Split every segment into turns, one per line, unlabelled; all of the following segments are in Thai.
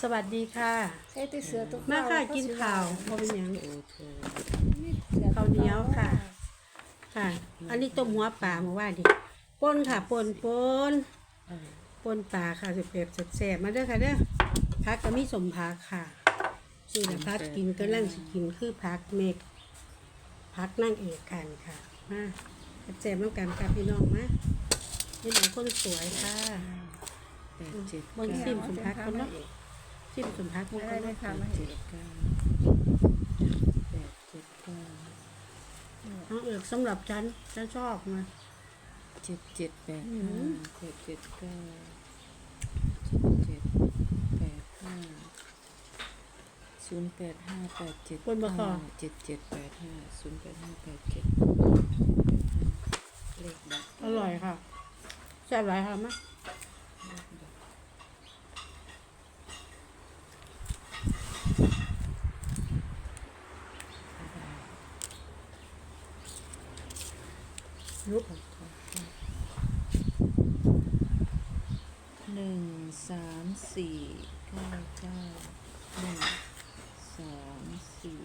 สวัสดีค่ะ
ใช้ที่เสือตุ๊ก
มาค่ะกินข้าวบ่เป็นหยัง
โอเค
ข้าวเหนียวค่ะ ค่ะ อันนี้ต้มหัวปลาเมื่อวานดิป่นค่ะป่นป่นป่นปลาค่ะสิเปียบแซ่บๆมาเด้อค่ะเด้อพักก็มีสมพักค่ะนี่แหละพักกินก็นั่งสิกินคือพักเมกพักนั่งเอกกันค่ะมาแซ่บๆน้ำกันค่ะพี่น้องมานี่หนูคนสวยค่ะ
แปดเจ็ด
บนซิมสมพักคนเนาะ ซิมสมพักคน
อะไร
เนาะ
เลยค่ะมา
เจ็
เห็
ด
น
เก้าแปดเจ็ดเก้า
น้องเอกสำหรับฉัน ฉันชอบมา
เจ็ดเจ็ดแปดห้าแปดเจ็ดเก้าเจ็ดเจ็ดแปดห้าศูนย์แปดห้าแปดเจ็ด
บนบะคอ
เจ็ดเจ็ดแปดห้าศูนย์แปดห้าแปดเจ็ดเลขบัตร
อร่อยค่ะแซ่บหลายค่ะมะ ลุก
หนึ่งสามสี่เก้าเก้าหนึ่งสามสี่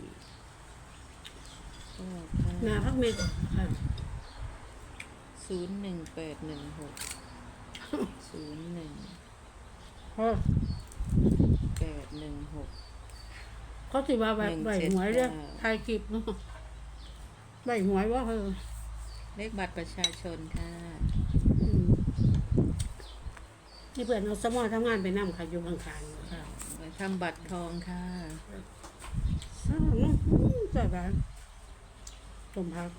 เก้าเก้า
นาพักเมกค่ะ
ศูนย์หนึ่งแปดหนึ่งหกศูนย์หนึ่ง
เพราะ
แปดหนึ่งหก
เขาสิว่าแบบ
หนึ่ง
ใบ
เจ็ด
หวยเด้อ
เก้า
ทายคลิปเนาะใบหวยว่าเออ
เลขบัตรประชาชนค่ะ
อืมที่เพื่อนเอาสมอทำงานไปนั่ค่ะอยู่ข้างๆ ค่ะ
ไว้ทำบัตรทองค่ะ
อ้าวเนาะอืมแซ่บหลายสมพัก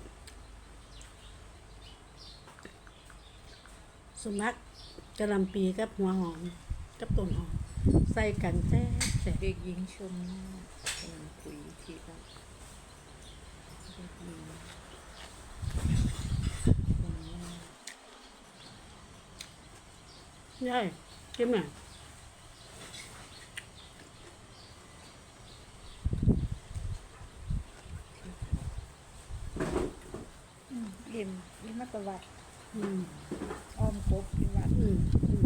สมพักกระหลำปีกับหัวหอมกับต้นหอม ใส่กันแซ่บแซ่บ
เด็กหญิงชมนาฏกำลังคุยที่บัตรเด็กหญิงชมนาฏ
ใช่จิ้มหน่อย
อิ่มอิ่มมาตะวัด
อืม
อ้อมกบกินวัด
อืมอืม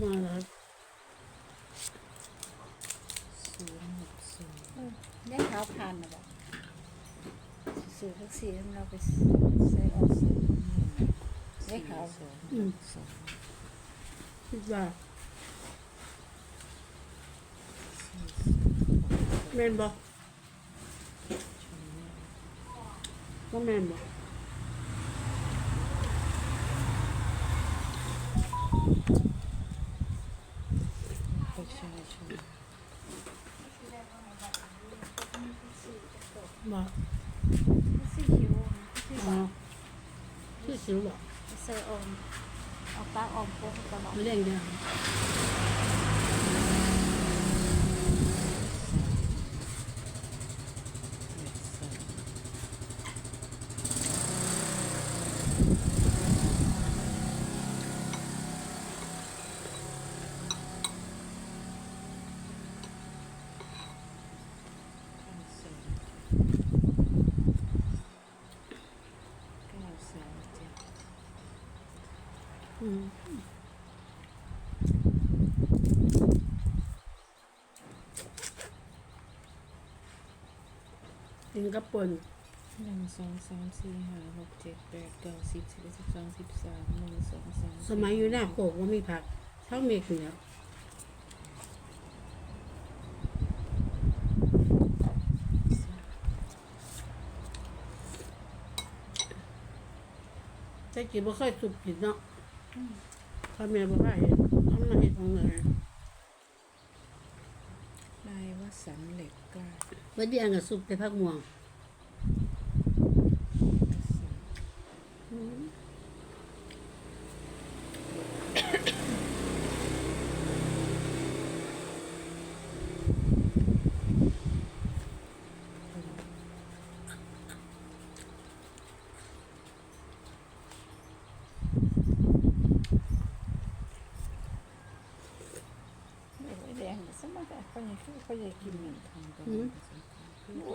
มาแล้ว
ศูนย์หกศูนย์
ยังเท้าผ่านนะบอกสื่อทักซี่เราไปใส่ออกสื่อเลขขาว
สอง
อืม
สอง
คิดว่าแม่นบ่ก็แม่นบ่
ประชาชน
บ่
สีคิ้วสี
อ๋อที่สิวบ่
ใส่ออม เอาปลาออมกบตลอด
ไม่เล่นเดียว
แปดสองเก้าสองเก้าสองเจ็ด
อืม กินกับป่น
หนึ่งสองสามสี่ห้าหกเจ็ดแปดเก้าสิบสิบเอ็ดสิบสองสิบสามหนึ่งสองสาม
สมัยอยู่หน้าโขกว่ามีผักเท่าเมฆเหนียวแต่กี่บ่เคยสุกกินเนาะพ่อแม่บ่ว่าเห็นทำมาเห็ดของเลย
นายว สันต์เหล็กกล้า
เมื่อเดียงกับสุกแต่ผักม่วง
งนี่สมัยแต่คนยังคือคนยังกินหมี่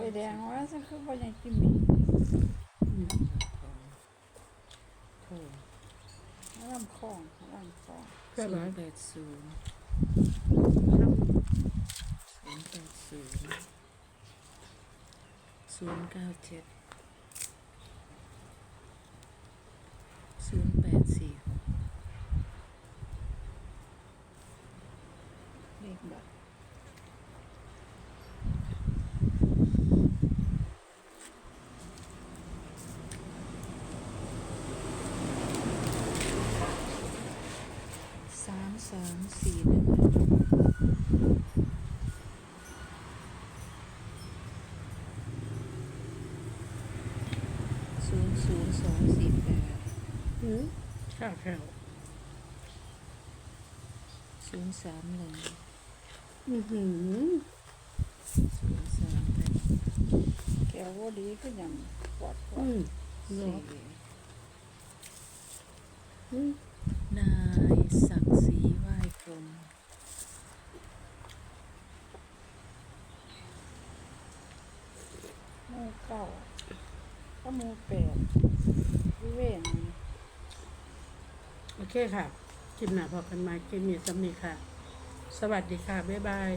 ไอ้
แดงว่าสักคือคนยังกินหมีลำคลองลำคลองเพื่อน
แปด
ศู
นย์ศู
นย์แปดศูนย์ศูนย์เก้าเจ็ดศูนย์แปด ศูนย์ศูนย์สองสี่แปด
อืมข้าวแถว
ศูนย์สามหนึ่ง
อือหือ
ศูนย์สามแปด
แก้วบ่ดีก็ยังปวดปว
อื
ด
ม
สี่
เนาะอืม
นายศักดิ์ศรีไหว้พรหม
หมู่เก้า ก็มูแปดวิเวง
โอเคค่ะคลิปหน้าพอกันมาคลิปนี้สำนีค่ะ สวัสดีค่ะ บ๊ายบาย